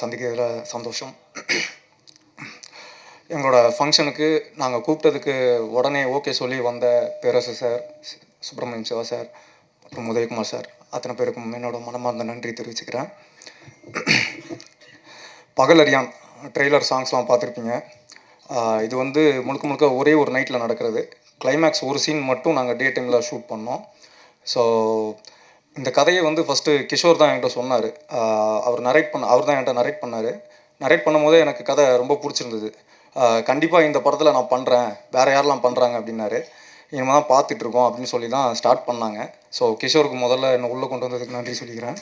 சந்திக்கிறதுல சந்தோஷம். எங்களோட ஃபங்க்ஷனுக்கு நாங்கள் கூப்பிட்டதுக்கு உடனே ஓகே சொல்லி வந்த பேரரசு சார் சுப்பிரமணியம் சிவா சார் அப்புறம் உதயகுமார் சார் அத்தனை பேருக்கும் என்னோட மனமார்ந்த நன்றி தெரிவிச்சுக்கிறேன். பகலரியான் ட்ரெய்லர் சாங்ஸ்லாம் பார்த்துருப்பீங்க. இது வந்து முழுக்க முழுக்க ஒரே ஒரு நைட்டில் நடக்கிறது. கிளைமேக்ஸ் ஒரு சீன் மட்டும் நாங்கள் டே டைமில் ஷூட் பண்ணோம். ஸோ இந்த கதையை வந்து ஃபஸ்ட்டு கிஷோர் தான் என்கிட்ட சொன்னார். அவர் நரேட் பண்ண அவர் தான் என்கிட்ட நரேட் பண்ணார். நரேட் பண்ணும்போதே எனக்கு கதை ரொம்ப பிடிச்சிருந்தது. கண்டிப்பாக இந்த படத்தில் நான் பண்ணுறேன் வேறு யாரெல்லாம் பண்ணுறாங்க அப்படின்னாரு. இனிமேல் தான் பார்த்துட்ருக்கோம் அப்படின்னு சொல்லி தான் ஸ்டார்ட் பண்ணாங்க. ஸோ கிஷோருக்கு முதல்ல என்னை உள்ளே கொண்டு வந்ததுக்கு நன்றி சொல்லிக்கிறேன்.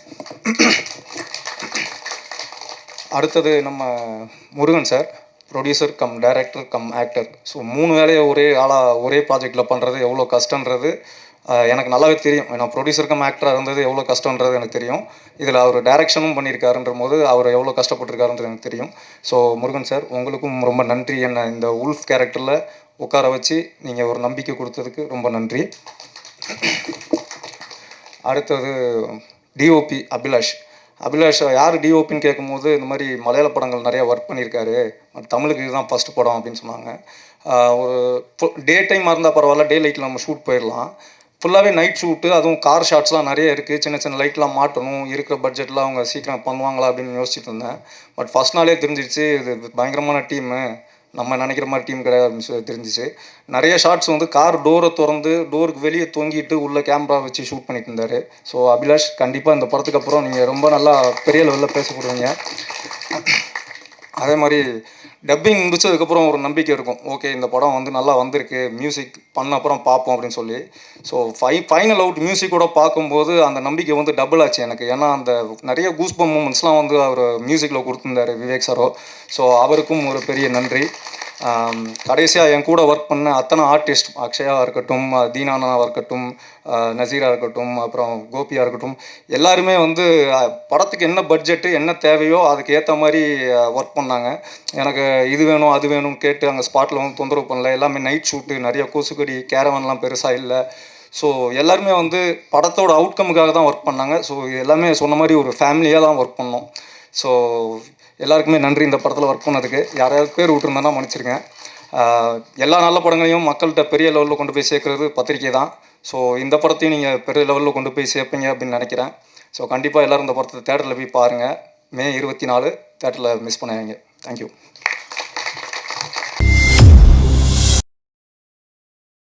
அடுத்தது நம்ம Murugan sir producer cum director cum actor so மூணு வேலையை ஒரே ஆளாக ஒரே ப்ராஜெக்டில் பண்ணுறது எவ்வளோ கஷ்டன்றது எனக்கு நல்லாவே தெரியும். நான் ப்ரொடியூசருக்கும் ஆக்டராக இருந்தது எவ்வளோ கஷ்டன்றது எனக்கு தெரியும். இதில் அவர் டைரக்ஷனும் பண்ணியிருக்காருன்ற போது அவர் எவ்வளோ கஷ்டப்பட்டிருக்காருன்றது எனக்கு தெரியும். ஸோ முருகன் சார் உங்களுக்கும் ரொம்ப நன்றி. என்ன இந்த உல்ஃப் கேரக்டரில் உட்கார வச்சு நீங்கள் ஒரு நம்பிக்கை கொடுத்ததுக்கு ரொம்ப நன்றி. அடுத்தது டிஓபி அபிலாஷ். அபிலாஷ் யார் டிஓபின்னு கேட்கும்போது இந்த மாதிரி மலையாள படங்கள் நிறையா ஒர்க் பண்ணியிருக்காரு. தமிழுக்கு இதுதான் ஃபஸ்ட் படம் அப்படின்னு சொன்னாங்க. ஒரு டே டைமாக இருந்தால் பரவாயில்ல டே லைட்டில் நம்ம ஷூட் போயிடலாம். ஃபுல்லாகவே நைட் ஷூட்டு அதுவும் கார் ஷாட்ஸ்லாம் நிறைய இருக்குது சின்ன சின்ன லைட்லாம் மாட்டணும். இருக்கிற பட்ஜெட்டில் அவங்க சீக்கிரம் பண்ணுவாங்களா அப்படின்னு யோசிச்சுட்டு இருந்தேன். பட் ஃபஸ்ட் நாளே தெரிஞ்சிருச்சு இது பயங்கரமான டீமு நம்ம நினைக்கிற மாதிரி டீம் கிடையாது அப்படின்னு சொல்லி தெரிஞ்சிச்சு. நிறைய ஷாட்ஸ் வந்து கார் டோரை திறந்து டோருக்கு வெளியே தொங்கிட்டு உள்ளே கேமரா வச்சு ஷூட் பண்ணிட்டு இருந்தார். ஸோ அபிலாஷ் கண்டிப்பாக இந்த படத்துக்கு அப்புறம் நீங்கள் ரொம்ப நல்லா பெரிய லெவலில் பேசப்படுவீங்க அதே மாதிரி டப்பிங் முடிச்சதுக்கப்புறம் ஒரு நம்பிக்கை இருக்கும். ஓகே இந்த படம் வந்து நல்லா வந்திருக்கு மியூசிக் பண்ண அப்புறம் பார்ப்போம் அப்படின்னு சொல்லி. ஸோ ஃபை ஃபைனல் அவுட் மியூசிக்கோட பார்க்கும்போது அந்த நம்பிக்கை வந்து டபுள் ஆச்சு எனக்கு. ஏன்னா அந்த நிறைய கூஸ்பம் மூமெண்ட்ஸ்லாம் வந்து அவர் மியூசிக்கில் கொடுத்துருந்தாரு விவேக் சாரோ ஸோ அவருக்கும் ஒரு பெரிய நன்றி. கடைசியாக என் கூட ஒர்க் பண்ண அத்தனை ஆர்டிஸ்ட் அக்ஷயாக இருக்கட்டும் தீனானாவாக இருக்கட்டும் நசீராக இருக்கட்டும் அப்புறம் கோபியாக இருக்கட்டும் எல்லாருமே வந்து படத்துக்கு என்ன பட்ஜெட்டு என்ன தேவையோ அதுக்கு ஏற்ற மாதிரி ஒர்க் பண்ணாங்க. எனக்கு இது வேணும் அது வேணும்னு கேட்டு அங்கே ஸ்பாட்டில் வந்து தொந்தரவு பண்ணல. எல்லாமே நைட் ஷூட்டு நிறைய கொசுக்கடி கேரவன்லாம் பெருசாக இல்லை. ஸோ எல்லாருமே வந்து படத்தோட அவுட்கமுக்காக தான் ஒர்க் பண்ணாங்க. ஸோ எல்லாமே சொன்ன மாதிரி ஒரு ஃபேமிலியாக தான் ஒர்க் பண்ணோம். ஸோ எல்லாருக்குமே நன்றி இந்த படத்தில் ஒர்க் பண்ணதுக்கு. யாராவது பேர் விட்டுருந்தேன்னா மன்னிச்சிருங்க. எல்லா நல்ல படங்களையும் மக்கள்கிட்ட பெரிய லெவலில் கொண்டு போய் சேர்க்குறது பத்திரிக்கை தான். ஸோ இந்த படத்தையும் நீங்கள் பெரிய லெவலில் கொண்டு போய் சேர்ப்பீங்க அப்படின்னு நினைக்கிறேன். ஸோ கண்டிப்பாக எல்லோரும் இந்த படத்தை தேட்டரில் போய் பாருங்கள் மே இருபத்தி நாலு தேட்டரில் மிஸ் பண்ணுவீங்க தேங்க்யூ